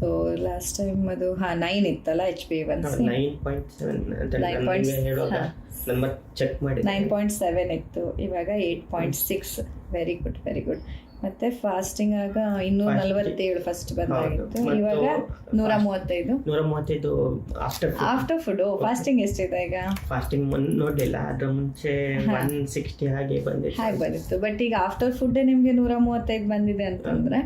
So last time ಅದು ಹಾ nine ಇತ್ತಲ್ಲ H P one nine point seven ನಾನು ಮತ್ತೆ ಚೆಕ್ ಮಾಡಿ ನೈನ್ ಪಾಯಿಂಟ್ ಸೆವೆನ್ ಇತ್ತು. ಇವಾಗ eight point six very good very good ಮತ್ತೆ ಫಾಸ್ಟಿಂಗ್ ಆಗ ಇನ್ನೂರ. ನಲವತ್ತೇಳು ಫಸ್ಟ್ ಬಂದಾಗಿತ್ತು. ಇವಾಗ ನೂರ ಮೂವತ್ತೈದು. ನೂರ ಮೂವತ್ತೈದು ಆಫ್ಟರ್ ಆಫ್ಟರ್ ಫುಡ್ ಫಾಸ್ಟಿಂಗ್ ಎಷ್ಟಿದೆ ಈಗ? ಫಾಸ್ಟಿಂಗ್ ನೋಡಿಲ್ಲ ಅದ್ರ ಮುಂಚೆ. ಒನ್ ಸಿಕ್ಸ್ಟಿ ಹಾಗೆ ಬಂದಿತ್ತು. ಹಾಗೆ ಬಂದಿತ್ತು. ಬಟ್ ಈಗ ಆಫ್ಟರ್ ಫುಡ್ ನಿಮಗೆ ನೂರ ಮೂವತ್ತೈದು ಬಂದಿದೆ ಅಂತಂದ್ರೆ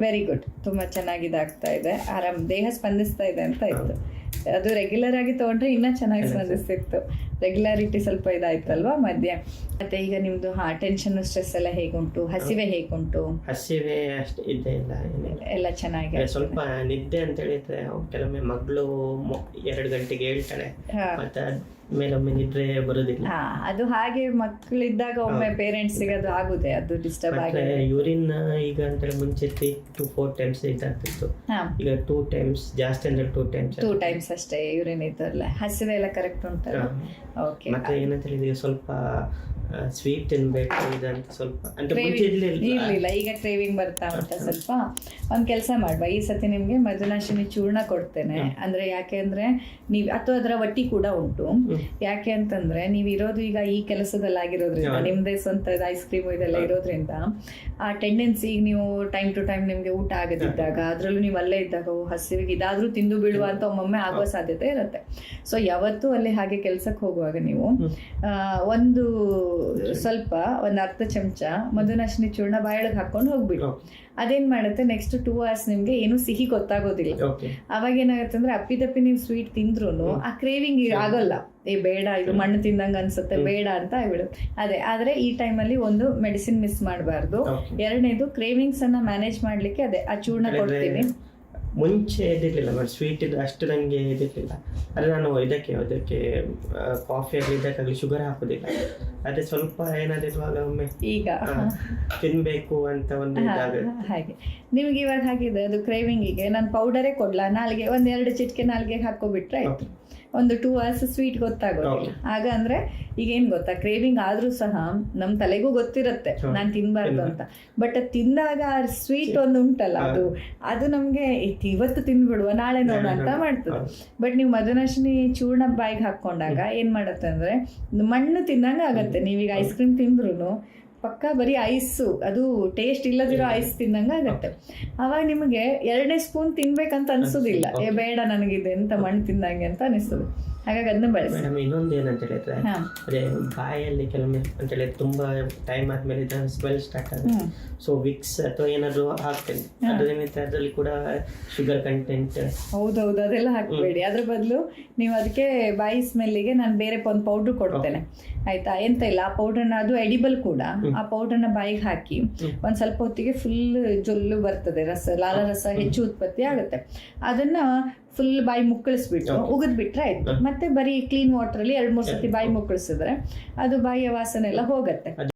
ವೆರಿ ಗುಡ್ ತುಂಬಾ ಚೆನ್ನಾಗಿದೆ ಆಗ್ತಾ ಇದೆ. ಆರಾಮ್ ದೇಹ ಸ್ಪಂದಿಸ್ತಾ ಇದೆ ಅಂತ ಇತ್ತು. ಅದು ರೆಗ್ಯುಲರ್ ಆಗಿ ತಗೊಂಡ್ರೆ ಇನ್ನೂ ಚೆನ್ನಾಗಿ ಸ್ಪಂದಿಸ್ತಿತ್ತು. ರೆಗ್ಯುಲಾರಿಟಿ ಸ್ವಲ್ಪ ಇದಾಯ್ತಲ್ವಾ ಮಧ್ಯ? ಮತ್ತೆ ಈಗ ನಿಮ್ದು ಹಾ ಟೆನ್ಷನ್ ಸ್ಟ್ರೆಸ್ ಎಲ್ಲ ಹೇಗುಂಟು? ಹಸಿವೆ ಹೇಗುಂಟು? ಹಸಿವೆ ಅಷ್ಟು ಇದೆ ಇಲ್ಲ ಎಲ್ಲ ಚೆನ್ನಾಗಿ ಸ್ವಲ್ಪ ನಿದ್ದೆ ಅಂತ ಹೇಳಿದ್ರೆ ಕೆಲವೊಮ್ಮೆ ಮಗಳು ಎರಡು ಗಂಟೆಗೆ ಹೇಳ್ತಾಳೆ. ಮತ್ತೆ ಮೇಲೊಮ್ಮೆ ನಿದ್ರೆ ಬರುದಿಲ್ಲ. ಹಾ ಅದು ಹಾಗೆ ಮಕ್ಕಳಿದ್ದಾಗ ಒಮ್ಮೆ ಪೇರೆಂಟ್ಸಿಗೆ ಅದು ಆಗುತ್ತೆ ಅದು ಡಿಸ್ಟರ್ಬ್ ಆಗಿ ಯೂರಿನ್ ಈಗ ಅಂದ್ರೆ ಮುಂಚೆ ತ್ರೀ ಟು ಫೋರ್ ಟೈಮ್ಸ್ ಇದಾಗ್ತಿತ್ತು. ಈಗ ಟೂ ಟೈಮ್ಸ್ ಜಾಸ್ತಿ ಅಂದ್ರೆ ಟೂ ಟೈಮ್ಸ್ ಟೂ ಟೈಮ್ಸ್ ಅಷ್ಟೇ ಯೂರಿನ್ ಇದ್ದಲ್ಲ ಹಸಿವೆ ಎಲ್ಲ ಕರೆಕ್ಟ್ ಉಂಟಲ್ಲ? ಓಕೆ ಮತ್ತೆ ಏನಂತ ಹೇಳಿದ್ರೆ ಸ್ವಲ್ಪ ಸ್ವೀಟ್ ತಿನ್ಬೇಕು ಇದಂತ ಸ್ವಲ್ಪ. ಅಂತ ಮುಂಚೆ ಇರ್ಲಿಲ್ಲ. ಇರ್ಲಿಲ್ಲ ಈಗ ಕ್ರೇವಿಂಗ್ ಬರ್ತಾ ಉಂಟ ಸ್ವಲ್ಪ. ಒಂದು ಕೆಲಸ ಮಾಡುವ. ಈ ಸತಿ ನಿಮಗೆ ಮಧುನಾಶಿನಿ ಚೂರ್ಣ ಕೊಡ್ತೇನೆ. ಅಂದ್ರೆ ಯಾಕೆ ಅಂದ್ರೆ ನೀವ್ ಅಥವಾ ಅದರ ಒಟ್ಟಿ ಕೂಡ ಉಂಟು. ಯಾಕೆ ಅಂತಂದ್ರೆ ನೀವ್ ಇರೋದು ಈಗ ಈ ಕೆಲಸದಲ್ಲಿ ಆಗಿರೋದ್ರಿಂದ. ನಿಮ್ದೇ ಸ್ವಂತ ಐಸ್ ಕ್ರೀಮ್ ಇದೆಲ್ಲ ಇರೋದ್ರಿಂದ ಆ ಟೆಂಡೆನ್ಸಿ ಈಗ ನೀವು ಟೈಮ್ ಟು ಟೈಮ್ ನಿಮ್ಗೆ ಊಟ ಆಗದಿದ್ದಾಗ ಅದ್ರಲ್ಲೂ ನೀವು ಅಲ್ಲೇ ಇದ್ದಾಗ ಓ, ಹಸಿವಿಗೆ ಇದಾದ್ರೂ ತಿಂದು ಬೀಳುವ ಅಂತ ಒಮ್ಮೊಮ್ಮೆ ಆಗುವ ಸಾಧ್ಯತೆ ಇರುತ್ತೆ. ಸೊ ಯಾವತ್ತೂ ಅಲ್ಲಿ ಹಾಗೆ ಕೆಲ್ಸಕ್ಕೆ ಹೋಗುವಾಗ ನೀವು ಆ, ಒಂದು ಸ್ವಲ್ಪ ಒಂದು ಅರ್ಧ ಚಮಚ ಮಧುನಾಶಿನಿ ಚೂರ್ಣ ಬಾಯೊಳಗೆ ಹಾಕೊಂಡು ಹೋಗ್ಬಿಡು. ಅದೇನ್ ಮಾಡುತ್ತೆ ನೆಕ್ಸ್ಟ್ ಟೂ ಅವರ್ಸ್ ನಿಮ್ಗೆ ಏನು ಸಿಹಿ ಗೊತ್ತಾಗೋದಿಲ್ಲ. ಅವಾಗ ಏನಾಗುತ್ತೆ ಅಂದ್ರೆ ಅಪ್ಪಿತಪ್ಪಿ ನೀವು ಸ್ವೀಟ್ ತಿಂದ್ರು ಆ ಕ್ರೇವಿಂಗ್ ಆಗೋಲ್ಲ. ಏ ಬೇಡ ಇದು ಮಣ್ಣು ತಿಂದಂಗ ಅನ್ಸುತ್ತೆ ಬೇಡ ಅಂತ ಆಗ್ಬಿಡುತ್ತೆ ಅದೇ ಆದ್ರೆ ಈ ಟೈಮಲ್ಲಿ ಒಂದು ಮೆಡಿಸಿನ್ ಮಿಸ್ ಮಾಡಬಾರ್ದು. ಎರಡನೇದು ಕ್ರೇವಿಂಗ್ಸ್ ಅನ್ನ ಮ್ಯಾನೇಜ್ ಮಾಡ್ಲಿಕ್ಕೆ ಅದೇ ಆ ಚೂರ್ಣ ಕೊಡ್ತೀವಿ ಮುಂಚೆ ಇದಿರಲಿಲ್ಲ ಬಟ್ ಸ್ವೀಟ್ ಇದು ಅಷ್ಟು ನನಗೆ ಇದಿರ್ಲಿಲ್ಲ ಅದೇ ನಾನು ಇದಕ್ಕೆ ಅದಕ್ಕೆ ಕಾಫಿ ಆಗಲಿ ಇದಕ್ಕಾಗಲಿ ಶುಗರ್ ಹಾಕೋದಿಲ್ಲ. ಅದೇ ಸ್ವಲ್ಪ ಏನಾದಿರುವಾಗ ಇರುವಾಗ ಒಮ್ಮೆ ಈಗ? ತಿನ್ನಬೇಕು ತಿನ್ಬೇಕು ಅಂತ ಒಂದು ಹಾಗೆ. ನಿಮ್ಗೆ ಇವಾಗ ಹಾಗಿದೆ ಅದು ಕ್ರೇವಿಂಗಿಗೆ ನಾನು ಪೌಡರೇ ಕೊಡ್ಲಾ? ನಾಲ್ಗೆ ಒಂದ್ ಎರಡು ಚಿಟಿಕೆ ನಾಲ್ಗೆ ಹಾಕೋಬಿಟ್ರೆ ಆಯ್ತು. ಒಂದು ಟೂ ಅವರ್ಸ್ ಸ್ವೀಟ್ ಗೊತ್ತಾಗೋದಿಲ್ಲ ಆಗ ಅಂದ್ರೆ ಈಗ ಏನ್ ಗೊತ್ತಾ? ಕ್ರೇವಿಂಗ್ ಆದ್ರೂ ಸಹ ನಮ್ ತಲೆಗೂ ಗೊತ್ತಿರತ್ತೆ. ನಾನ್ ತಿನ್ಬಾರ್ದು ಅಂತ. ಬಟ್ ತಿಂದಾಗ ಆ ಸ್ವೀಟ್ ಒಂದು ಉಂಟಲ್ಲ ಅದು. ಅದು ನಮ್ಗೆ ಇವತ್ತು ತಿನ್ಬಿಡುವ ನಾಳೆ ನೋಡ ಅಂತ ಮಾಡ್ತದೆ. ಬಟ್ ನೀವು ಮಧುನಾಶಿನಿ ಚೂರ್ಣ ಬಾಯಿಗೆ ಹಾಕೊಂಡಾಗ ಏನ್ ಮಾಡತ್ತೆ ಅಂದ್ರೆ ಮಣ್ಣು ತಿಂದಂಗ ಆಗತ್ತೆ. ನೀವೀಗ ಐಸ್ ಕ್ರೀಮ್ ತಿಂದ್ರು ಪಕ್ಕ ಬರೀ ಐಸು ಅದು ಟೇಸ್ಟ್ ಇಲ್ಲದಿರೋ ಐಸ್ ತಿಂದಂಗ ಆಗತ್ತೆ. ಅವಾಗ ನಿಮಗೆ ಎರಡನೇ ಸ್ಪೂನ್ ತಿನ್ಬೇಕಂತ ಅನ್ಸೋದಿಲ್ಲ. ಏ ಬೇಡ ನನಗಿದೆ ಅಂತ ಮಣ್ಣು ತಿಂದಂಗೆ ಅಂತ ಅನಿಸ್ತದೆ. ಹಾಗಾಗಿ ಅದನ್ನ ಬಳಸಿ. ಮೇಡಮ್ ಇನ್ನೊಂದು ಏನಂತ ಹೇಳಿದ್ರೆ ಅದೇ ಬಾಯಲ್ಲಿ ಕೆಲವೊಮ್ಮೆ ಅಂತ ಹೇಳಿದ್ರೆ ತುಂಬಾ ಟೈಮ್ ಆದ್ಮೇಲೆ ಸ್ಮೆಲ್ ಸ್ಟಾರ್ಟ್ ಆಗುತ್ತೆ. ಸೊ ವಿಕ್ಸ್ ಅಥವಾ ಏನಾದ್ರು ಹಾಕ್ತೇನೆ. ಅದರಿಂದ ಅದರಲ್ಲಿ ಕೂಡ ಶುಗರ್ ಕಂಟೆಂಟ್ ಹೌದೌದು ಅದೆಲ್ಲ ಹಾಕ್ಬೇಡಿ. ಅದ್ರ ಬದಲು ನೀವು ಅದಕ್ಕೆ ಬಾಯಿ ಸ್ಮೆಲ್ಲಿಗೆ ನಾನು ಬೇರೆ ಒಂದು ಪೌಡ್ರ್ ಕೊಡ್ತೇನೆ. ಆಯ್ತಾ? ಎಂತ ಇಲ್ಲ ಆ ಪೌಡ್ರನ್ನ ಅದು ಎಡಿಬಲ್ ಕೂಡ. ಆ ಪೌಡ್ರನ್ನ ಬಾಯಿಗೆ ಹಾಕಿ ಒಂದ್ ಸ್ವಲ್ಪ ಹೊತ್ತಿಗೆ ಫುಲ್ ಜೊಲ್ಲು ಬರ್ತದೆ ರಸ ಲಾಲ ರಸ ಹೆಚ್ಚು ಉತ್ಪತ್ತಿ ಆಗುತ್ತೆ. ಅದನ್ನ ಫುಲ್ ಬಾಯಿ ಮುಕ್ಕಳಿಸ್ಬಿಟ್ಟು ಉಗಿದ್ ಬಿಟ್ರೆ ಆಯ್ತು. ಮತ್ತೆ ಬರೀ ಕ್ಲೀನ್ ವಾಟರ್ ಅಲ್ಲಿ ಎರಡ್ ಮೂರ್ ಸತಿ ಬಾಯಿ ಮುಕ್ಕಳಿಸಿದ್ರೆ ಅದು ಬಾಯಿಯ ವಾಸನೆ ಎಲ್ಲ ಹೋಗತ್ತೆ.